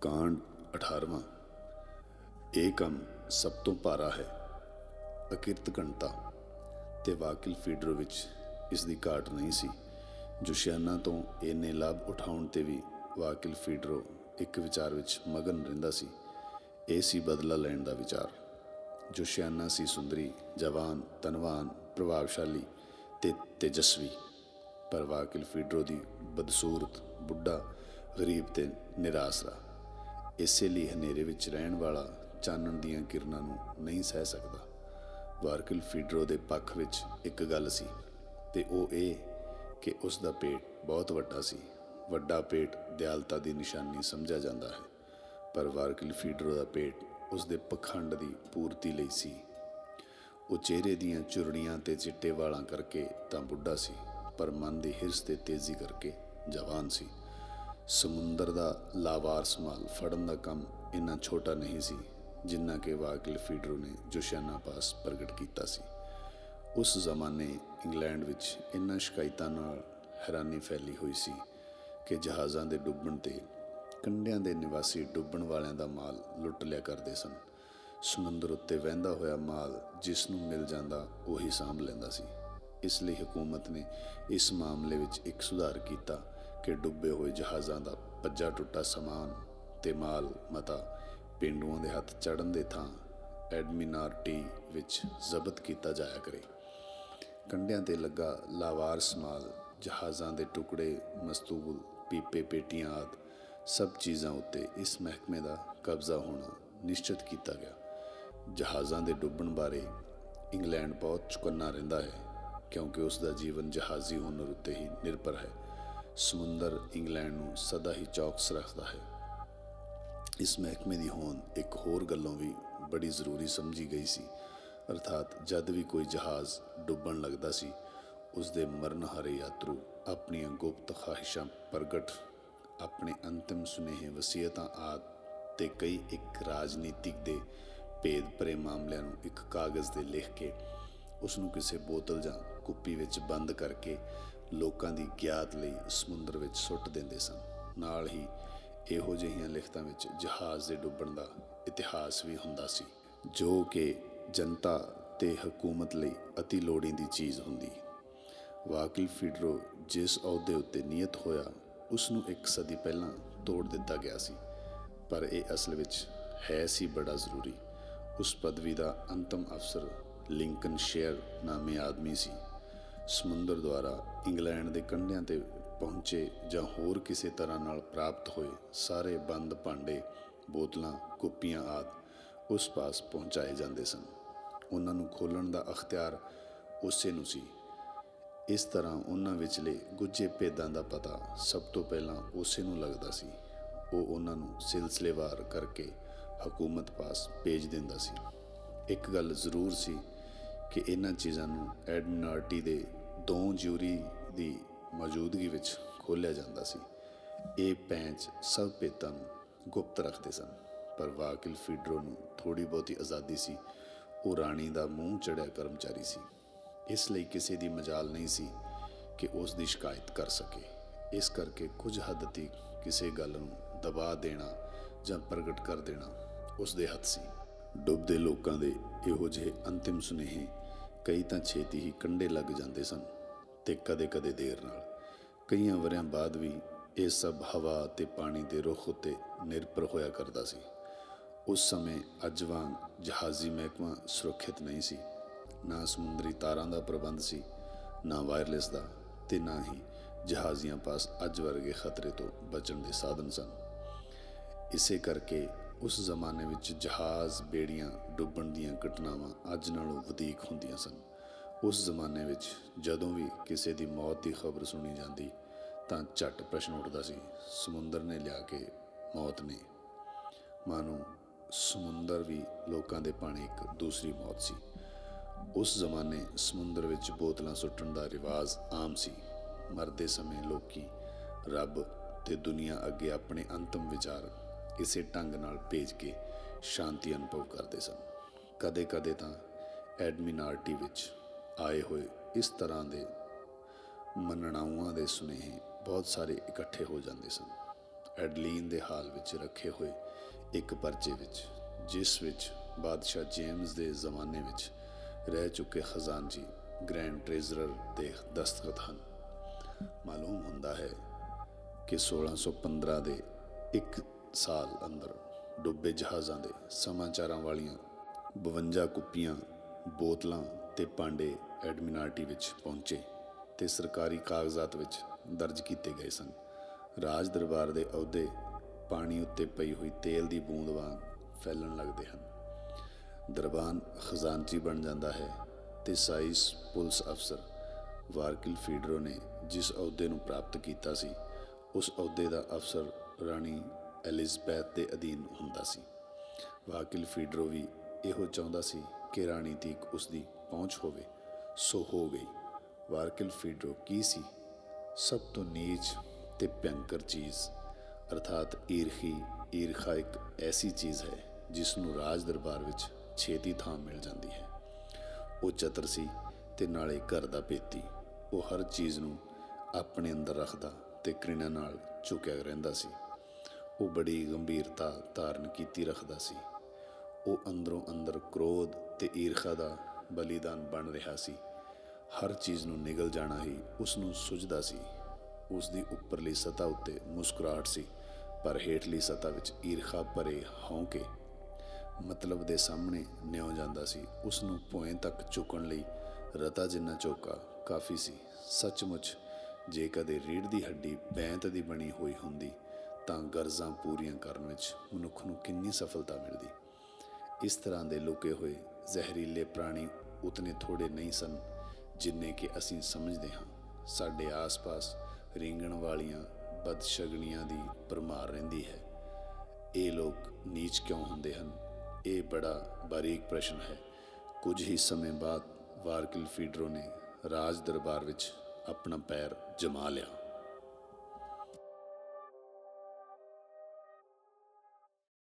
ਕਾਂਡ 18ਵਾਂ ਇਹ ਕੰਮ ਸਭ ਤੋਂ ਭਾਰਾ ਹੈ। ਅਕਿਰਤ ਘਣਤਾ ਤੇ ਵਾਕਿਲ ਫੀਡਰ ਵਿੱਚ ਇਸ ਦੀ ਘਾਟ ਨਹੀਂ ਸੀ। ਜੁਸ਼ਿਆਨਾ ਤੋਂ ਇੰਨੇ ਲਾਭ ਉਠਾਉਣ ਤੇ ਵੀ ਵਾਕਿਲ ਫੀਡਰੋ ਇੱਕ ਵਿਚਾਰ ਵਿੱਚ ਮਗਨ ਰਹਿੰਦਾ ਸੀ। ਇਹ ਸੀ ਬਦਲਾ ਲੈਣ ਦਾ ਵਿਚਾਰ। ਜੁਸ਼ਿਆਨਾ ਸੀ ਸੁੰਦਰੀ, ਜਵਾਨ ਤਨਵਾਨ ਪ੍ਰਭਾਵਸ਼ਾਲੀ ਤੇ ਤੇਜਸਵੀ। ਪਰ ਵਾਕਿਲ ਫੀਡਰੋ ਦੀ ਬਦਸੂਰਤ ਬੁੱਢਾ, ਗਰੀਬ ਤੇ ਨਿਰਾਸਰਾ ਇਸੇ ਲਈ ਹਨੇਰੇ ਵਿੱਚ ਰਹਿਣ ਵਾਲਾ ਚਾਨਣ ਦੀਆਂ ਕਿਰਨਾਂ ਨੂੰ ਨਹੀਂ ਸਹਿ ਸਕਦਾ। ਵਾਰਕਿਲ ਫੀਡਰੋ ਦੇ ਪੱਖ ਵਿੱਚ ਇੱਕ ਗੱਲ ਸੀ ਤੇ ਉਹ ਇਹ ਕਿ ਉਸ ਦਾ ਪੇਟ ਬਹੁਤ ਵੱਡਾ ਸੀ। ਵੱਡਾ ਪੇਟ ਦਿਆਲਤਾ ਦੀ ਨਿਸ਼ਾਨੀ ਸਮਝਿਆ ਜਾਂਦਾ ਹੈ, ਪਰ ਵਾਰਕਿਲ ਫੀਡਰੋ ਦਾ ਪੇਟ ਉਸ ਦੇ ਪਖੰਡ ਦੀ ਪੂਰਤੀ ਲਈ ਸੀ। ਉਹ ਚਿਹਰੇ ਦੀਆਂ ਚੁਰੜੀਆਂ ਤੇ ਚਿੱਟੇ ਵਾਲਾਂ ਕਰਕੇ ਤਾਂ ਬੁੱਢਾ ਸੀ, ਪਰ ਮਨ ਦੀ ਹਿਰਸ ਤੇ ਤੇਜ਼ੀ ਕਰਕੇ ਜਵਾਨ ਸੀ। ਸਮੁੰਦਰ ਦਾ ਲਾਵਾਰਸ ਮਾਲ ਫੜਨ ਦਾ ਕੰਮ ਇੰਨਾ ਛੋਟਾ ਨਹੀਂ ਸੀ, ਜਿੰਨਾ ਕਿ ਵਾਕਿਲ ਫੀਡਰੋ ਨੇ ਜੋਸ਼ਾਨਾ ਪਾਸ ਪ੍ਰਗਟ ਕੀਤਾ ਸੀ। ਉਸ ਜ਼ਮਾਨੇ ਇੰਗਲੈਂਡ ਵਿੱਚ ਇੰਨਾ ਸ਼ਿਕਾਇਤਾਂ ਨਾਲ ਹੈਰਾਨੀ ਫੈਲੀ ਹੋਈ ਸੀ ਕਿ ਜਹਾਜ਼ਾਂ ਦੇ ਡੁੱਬਣ ਤੇ ਕੰਢਿਆਂ ਦੇ ਨਿਵਾਸੀ ਡੁੱਬਣ ਵਾਲਿਆਂ ਦਾ ਮਾਲ ਲੁੱਟ ਲਿਆ ਕਰਦੇ ਸਨ। ਸਮੁੰਦਰ ਉੱਤੇ ਵਹਿੰਦਾ ਹੋਇਆ ਮਾਲ ਜਿਸ ਨੂੰ ਮਿਲ ਜਾਂਦਾ ਉਹੀ ਸਾਂਭ ਲੈਂਦਾ ਸੀ। ਇਸ ਲਈ ਹਕੂਮਤ ਨੇ ਇਸ ਮਾਮਲੇ ਵਿੱਚ ਇੱਕ ਸੁਧਾਰ ਕੀਤਾ ਕਿ ਡੁੱਬੇ ਹੋਏ ਜਹਾਜ਼ਾਂ ਦਾ ਭੱਜਾ ਟੁੱਟਾ ਸਮਾਨ ਤੇ ਮਾਲ ਮਤਾ ਪਿੰਡੂਆਂ ਦੇ ਹੱਥ ਚੜਨ ਦੇ ਥਾਂ ਐਡਮਿਨਾਰਟੀ ਵਿੱਚ ਜ਼ਬਤ ਕੀਤਾ ਜਾਇਆ ਕਰੇ। ਕੰਡਿਆਂ ਤੇ ਲੱਗਾ ਲਾਵਾਰਸ ਮਾਲ, ਜਹਾਜ਼ਾਂ ਦੇ ਟੁਕੜੇ, ਮਸਤੂਲ, ਪੀਪੇ, ਪੇਟੀਆਂ ਆਦ, ਸਭ ਚੀਜ਼ਾਂ ਉੱਤੇ ਇਸ ਮਹਿਕਮੇ ਦਾ ਕਬਜ਼ਾ ਹੋਣਾ ਨਿਸ਼ਚਿਤ ਕੀਤਾ ਗਿਆ। ਜਹਾਜ਼ਾਂ ਦੇ ਡੁੱਬਣ ਬਾਰੇ ਇੰਗਲੈਂਡ ਬਹੁਤ ਚੁਕੰਨਾ ਰਹਿੰਦਾ ਹੈ ਕਿਉਂਕਿ ਉਸ ਦਾ ਜੀਵਨ ਜਹਾਜ਼ੀ ਹੁਨਰ ਉੱਤੇ ਹੀ ਨਿਰਭਰ ਹੈ। ਸਮੁੰਦਰ ਇੰਗਲੈਂਡ ਨੂੰ ਸਦਾ ਹੀ ਚੌਕਸ ਰੱਖਦਾ ਹੈ। ਇਸ ਮਹਿਕਮੇ ਦੀ ਹੋਂਦ ਇੱਕ ਹੋਰ ਗੱਲੋਂ ਵੀ ਬੜੀ ਜ਼ਰੂਰੀ ਸਮਝੀ ਗਈ ਸੀ। ਅਰਥਾਤ ਜਦ ਵੀ ਕੋਈ ਜਹਾਜ਼ ਡੁੱਬਣ ਲੱਗਦਾ ਸੀ ਉਸ ਦੇ ਮਰਨਹਾਰੇ ਯਾਤਰੂ ਆਪਣੀਆਂ ਗੁਪਤ ਖਾਹਿਸ਼ਾਂ ਪ੍ਰਗਟ, ਆਪਣੇ ਅੰਤਿਮ ਸੁਨੇਹੇ ਵਸੀਅਤਾਂ ਆਦ ਤੇ ਕਈ ਇੱਕ ਰਾਜਨੀਤਿਕ ਦੇ ਭੇਦ ਭਰੇ ਮਾਮਲਿਆਂ ਨੂੰ ਇੱਕ ਕਾਗਜ਼ ਤੇ ਲਿਖ ਕੇ ਉਸ ਨੂੰ ਕਿਸੇ ਬੋਤਲ ਜਾਂ ਕੁੱਪੀ ਵਿੱਚ ਬੰਦ ਕਰਕੇ ਲੋਕਾਂ ਦੀ ਗਿਆਤ ਲਈ ਸਮੁੰਦਰ ਵਿੱਚ ਸੁੱਟ ਦਿੰਦੇ ਸਨ। ਨਾਲ ਹੀ ਇਹੋ ਜਿਹੀਆਂ ਲਿਖਤਾਂ ਵਿੱਚ ਜਹਾਜ਼ ਦੇ ਡੁੱਬਣ ਦਾ ਇਤਿਹਾਸ ਵੀ ਹੁੰਦਾ ਸੀ, ਜੋ ਕਿ ਜਨਤਾ ਤੇ ਹਕੂਮਤ ਲਈ ਅਤੀ ਲੋੜੀਂਦੀ ਚੀਜ਼ ਹੁੰਦੀ। ਵਾਕਿਲ ਫਿਡਰੋ ਜਿਸ ਅਹੁਦੇ ਉੱਤੇ ਨਿਯਤ ਹੋਇਆ ਉਸ ਨੂੰ ਇੱਕ ਸਦੀ ਪਹਿਲਾਂ ਤੋੜ ਦਿੱਤਾ ਗਿਆ ਸੀ। ਪਰ ਇਹ ਅਸਲ ਵਿੱਚ ਹੈ ਸੀ ਬੜਾ ਜ਼ਰੂਰੀ। ਉਸ ਪਦਵੀ ਦਾ ਅੰਤਮ ਅਫਸਰ ਲਿੰਕਨ ਸ਼ੇਅਰ ਨਾਮੇ ਆਦਮੀ ਸੀ। ਸਮੁੰਦਰ ਦੁਆਰਾ ਇੰਗਲੈਂਡ ਦੇ ਕੰਢਿਆਂ ਤੇ ਪਹੁੰਚੇ ਜਾਂ ਹੋਰ ਕਿਸੇ ਤਰ੍ਹਾਂ ਨਾਲ ਪ੍ਰਾਪਤ ਹੋਏ ਸਾਰੇ ਬੰਦ ਭਾਂਡੇ, ਬੋਤਲਾਂ, ਕੁੱਪੀਆਂ ਆਦ ਉਸ ਪਾਸ ਪਹੁੰਚਾਏ ਜਾਂਦੇ ਸਨ। ਉਹਨਾਂ ਨੂੰ ਖੋਲਣ ਦਾ ਅਖਤਿਆਰ ਉਸੇ ਨੂੰ ਸੀ। ਇਸ ਤਰ੍ਹਾਂ ਉਹਨਾਂ ਵਿਚਲੇ ਗੁੱਝੇ ਭੇਦਾਂ ਦਾ ਪਤਾ ਸਭ ਤੋਂ ਪਹਿਲਾਂ ਉਸੇ ਨੂੰ ਲੱਗਦਾ ਸੀ। ਉਹ ਉਹਨਾਂ ਨੂੰ ਸਿਲਸਿਲੇਵਾਰ ਕਰਕੇ ਹਕੂਮਤ ਪਾਸ ਭੇਜ ਦਿੰਦਾ ਸੀ। ਇੱਕ ਗੱਲ ਜ਼ਰੂਰ ਸੀ ਕਿ ਇਹਨਾਂ ਚੀਜ਼ਾਂ ਨੂੰ ਐਡਮਿਨਾਰਟੀ ਦੇ ਦੋ ਜਿਊਰੀ ਦੀ ਮੌਜੂਦਗੀ ਵਿੱਚ ਖੋਲ੍ਹਿਆ ਜਾਂਦਾ ਸੀ। ਇਹ ਪੈਂਚ ਸਭ ਪੇਤਾਂ ਨੂੰ ਗੁਪਤ ਰੱਖਦੇ ਸਨ, ਪਰ ਵਾਕਿਲ ਫੀਡਰੋ ਨੂੰ ਥੋੜੀ ਬਹੁਤੀ ਆਜ਼ਾਦੀ ਸੀ। ਉਹ ਰਾਣੀ ਦਾ ਮੂੰਹ ਚੜਿਆ ਕਰਮਚਾਰੀ ਸੀ। ਇਸ ਲਈ ਕਿਸੇ ਦੀ ਮਜਾਲ ਨਹੀਂ ਸੀ ਕਿ ਉਸ ਦੀ ਸ਼ਿਕਾਇਤ ਕਰ ਸਕੇ। ਇਸ ਕਰਕੇ ਕੁਝ ਹੱਦ ਤੱਕ ਕਿਸੇ ਗੱਲ ਨੂੰ ਦਬਾ ਦੇਣਾ ਜਾਂ ਪ੍ਰਗਟ ਕਰ ਦੇਣਾ ਉਸ ਦੇ ਹੱਥ ਸੀ। ਡੁੱਬਦੇ ਲੋਕਾਂ ਦੇ ਇਹੋ ਜਿਹੇ ਅੰਤਿਮ ਸੁਨੇਹੇ ਕਈ ਤਾਂ ਛੇਤੀ ਹੀ ਕੰਡੇ ਲੱਗ ਜਾਂਦੇ ਸਨ ਤੇ ਕਦੇ-ਕਦੇ ਦੇਰ ਨਾਲ। ਕਈਆਂ ਵਰਿਆਂ ਬਾਅਦ ਵੀ ਇਹ ਸਭ ਹਵਾ ਤੇ ਪਾਣੀ ਦੇ ਰੁੱਖ ਉੱਤੇ ਨਿਰਭਰ ਹੋਇਆ ਕਰਦਾ ਸੀ। ਉਸ ਸਮੇਂ ਅੱਜ ਵਾਂਗ ਜਹਾਜ਼ੀ ਮਹਿਕਮਾ ਸੁਰੱਖਿਅਤ ਨਹੀਂ ਸੀ। ਨਾ ਸਮੁੰਦਰੀ ਤਾਰਾਂ ਦਾ ਪ੍ਰਬੰਧ ਸੀ, ਨਾ ਵਾਇਰਲੈਸ ਦਾ ਤੇ ਨਾ ਹੀ ਜਹਾਜ਼ੀਆਂ ਪਾਸ ਅੱਜ ਵਰਗੇ ਖਤਰੇ ਤੋਂ ਬਚਣ ਦੇ ਸਾਧਨ ਸਨ। ਇਸੇ ਕਰਕੇ ਉਸ ਜ਼ਮਾਨੇ ਵਿੱਚ ਜਹਾਜ਼, ਬੇੜੀਆਂ, ਡੁੱਬਣ ਦੀਆਂ ਘਟਨਾਵਾਂ ਅੱਜ ਨਾਲੋਂ ਵਧੇਕ ਹੁੰਦੀਆਂ ਸਨ। ਉਸ ਜ਼ਮਾਨੇ ਵਿੱਚ ਜਦੋਂ ਵੀ ਕਿਸੇ ਦੀ ਮੌਤ ਦੀ ਖਬਰ ਸੁਣੀ ਜਾਂਦੀ, ਤਾਂ ਝਟ ਪ੍ਰਸ਼ਨ ਉੱਠਦਾ ਸੀ, ਸਮੁੰਦਰ ਨੇ ਲਿਆ ਕੇ ਮੌਤ ਨੇ। ਮਾਨੋ, ਸਮੁੰਦਰ ਵੀ ਲੋਕਾਂ ਦੇ ਪਾਣੀ ਇੱਕ ਦੂਸਰੀ ਮੌਤ ਸੀ। ਉਸ ਜ਼ਮਾਨੇ ਸਮੁੰਦਰ ਵਿੱਚ ਬੋਤਲਾਂ ਸੁੱਟਣ ਦਾ ਰਿਵਾਜ ਆਮ ਸੀ। ਮਰਦੇ ਸਮੇਂ ਲੋਕੀ ਰੱਬ ਤੇ ਦੁਨੀਆ ਅੱਗੇ ਆਪਣੇ ਅੰਤਮ ਵਿਚਾਰ ਇਸੇ ਢੰਗ ਨਾਲ ਭੇਜ ਕੇ ਸ਼ਾਂਤੀ ਅਨੁਭਵ ਕਰਦੇ ਸਨ। ਕਦੇ-ਕਦੇ ਤਾਂ ਐਡਮਿਨਾਰਟੀ ਵਿੱਚ ਆਏ ਹੋਏ ਇਸ ਤਰ੍ਹਾਂ ਦੇ ਮੰਨਣਾਵਾਂ ਦੇ ਸੁਨੇਹੇ ਬਹੁਤ ਸਾਰੇ ਇਕੱਠੇ ਹੋ ਜਾਂਦੇ ਸਨ। ਐਡਲੀਨ ਦੇ ਹਾਲ ਵਿੱਚ ਰੱਖੇ ਹੋਏ ਇੱਕ ਪਰਚੇ ਵਿੱਚ, ਜਿਸ ਵਿੱਚ ਬਾਦਸ਼ਾਹ ਜੇਮਸ ਦੇ ਜ਼ਮਾਨੇ ਵਿੱਚ ਰਹਿ ਚੁੱਕੇ ਖਜ਼ਾਨਜੀ ਗ੍ਰੈਂਡ ਟ੍ਰੇਜ਼ਰਰ ਦੇ ਦਸਤਖਤ ਹਨ। ਮਾਲੂਮ ਹੁੰਦਾ ਹੈ ਕਿ 1615 ਦੇ ਇੱਕ ਸਾਲ ਅੰਦਰ ਡੁੱਬੇ ਜਹਾਜ਼ਾਂ ਦੇ ਸਮਾਚਾਰਾਂ ਵਾਲੀਆਂ 52 ਕੁੱਪੀਆਂ ਬੋਤਲਾਂ ਤੇ ਭਾਂਡੇ ਐਡਮਿਨਾਰਟੀ ਵਿੱਚ ਪਹੁੰਚੇ ਤੇ ਸਰਕਾਰੀ ਕਾਗਜ਼ਾਤ ਵਿੱਚ ਦਰਜ ਕੀਤੇ ਗਏ ਸਨ। ਰਾਜ ਦਰਬਾਰ ਦੇ ਅਹੁਦੇ ਪਾਣੀ ਉੱਤੇ ਪਈ ਹੋਈ ਤੇਲ ਦੀ ਬੂੰਦ ਵਾਂਗ ਫੈਲਣ ਲੱਗਦੇ ਹਨ। ਦਰਬਾਨ ਖਜ਼ਾਨਚੀ ਬਣ ਜਾਂਦਾ ਹੈ ਤੇ ਸਾਈਸ ਪੁਲਿਸ ਅਫਸਰ ਵਾਰਕਿਲ ਫੀਡਰੋ ਨੇ ਜਿਸ ਅਹੁਦੇ ਨੂੰ ਪ੍ਰਾਪਤ ਕੀਤਾ ਸੀ, ਉਸ ਅਹੁਦੇ ਦਾ ਅਫਸਰ ਰਾਣੀ ਐਲਿਜ਼ਬੈਥ ਦੇ ਅਧੀਨ ਹੁੰਦਾ ਸੀ। ਵਾਕਿਲ ਫੀਡਰੋ ਵੀ ਇਹੋ ਚਾਹੁੰਦਾ ਸੀ ਕਿ ਰਾਣੀ ਤੀਕ ਉਸ ਦੀ ਪਹੁੰਚ ਹੋਵੇ। ਸੋ ਹੋ ਗਈ। ਵਾਰਕਿਲ ਫੀਡਰੋ ਕੀ ਸੀ? ਸਭ ਤੋਂ ਨੀਚ ਤੇ ਭਿਅੰਕਰ ਚੀਜ਼। ਅਰਥਾਤ ਈਰਖੀ, ਈਰਖਾ ਇੱਕ ਐਸੀ ਚੀਜ਼ ਹੈ ਜਿਸ ਨੂੰ ਰਾਜ ਦਰਬਾਰ ਵਿੱਚ ਛੇਤੀ ਥਾਂ ਮਿਲ ਜਾਂਦੀ ਹੈ। ਉਹ ਚਤਰ ਸੀ ਤੇ ਨਾਲੇ ਘਰ ਦਾ ਪੇਤੀ। ਉਹ ਹਰ ਚੀਜ਼ ਨੂੰ ਆਪਣੇ ਅੰਦਰ ਰੱਖਦਾ ਤੇ ਘ੍ਰਿਣਾ ਨਾਲ ਝੁਕਿਆ ਰਹਿੰਦਾ ਸੀ। ਉਹ ਬੜੀ ਗੰਭੀਰਤਾ ਧਾਰਨ ਕੀਤੀ ਰੱਖਦਾ ਸੀ। ਉਹ ਅੰਦਰੋਂ ਅੰਦਰ ਕ੍ਰੋਧ ਤੇ ਈਰਖਾ ਦਾ ਬਲੀਦਾਨ ਬਣ ਰਿਹਾ ਸੀ। ਹਰ ਚੀਜ਼ ਨੂੰ ਨਿਗਲ ਜਾਣਾ ਹੀ ਉਸ ਨੂੰ ਸੁਝਦਾ ਸੀ। ਉਸ ਦੀ ਉੱਪਰਲੀ ਸਤਹ ਉੱਤੇ ਮੁਸਕਰਾਹਟ ਸੀ, ਪਰ ਹੇਠਲੀ ਸਤਹ ਵਿੱਚ ਈਰਖਾ ਭਰੇ ਹੌਂਕੇ ਮਤਲਬ ਦੇ ਸਾਹਮਣੇ ਨਿਉ ਜਾਂਦਾ ਸੀ। ਉਸ ਨੂੰ ਭੋਏ ਤੱਕ ਝੁਕਣ ਲਈ ਰਤਾ ਜਿੰਨਾ ਚੌਕਾ ਕਾਫੀ ਸੀ। ਸੱਚਮੁੱਚ ਜੇ ਕਦੇ ਰੀੜ ਦੀ ਹੱਡੀ ਬੈਂਤ ਦੀ ਬਣੀ ਹੋਈ ਹੁੰਦੀ ਤਾਂ ਗਰਜ਼ਾਂ ਪੂਰੀਆਂ ਕਰਨ ਵਿੱਚ ਮਨੁੱਖ ਨੂੰ ਕਿੰਨੀ ਸਫਲਤਾ ਮਿਲਦੀ। ਇਸ ਤਰ੍ਹਾਂ ਦੇ ਲੁਕੇ ਹੋਏ ਜ਼ਹਿਰੀਲੇ ਪ੍ਰਾਣੀ ਉਤਨੇ ਥੋੜੇ ਨਹੀਂ ਸਨ ਜਿੰਨੇ ਕਿ ਅਸੀਂ ਸਮਝਦੇ ਹਾਂ। ਸਾਡੇ ਆਸ-ਪਾਸ ਰੀਂਗਣ ਵਾਲੀਆਂ ਬਦਸ਼ਗਣੀਆਂ ਦੀ ਪਰਮਾਰ ਰਹਿੰਦੀ ਹੈ। ਇਹ ਲੋਕ ਨੀਚ ਕਿਉਂ ਹੁੰਦੇ ਹਨ? ਇਹ ਬੜਾ ਬਾਰੀਕ ਪ੍ਰਸ਼ਨ ਹੈ। ਕੁਝ ਹੀ ਸਮੇਂ ਬਾਅਦ ਵਾਰਕਿਲ ਫੀਡਰੋ ਨੇ ਰਾਜ ਦਰਬਾਰ ਵਿੱਚ ਆਪਣਾ ਪੈਰ ਜਮਾ ਲਿਆ।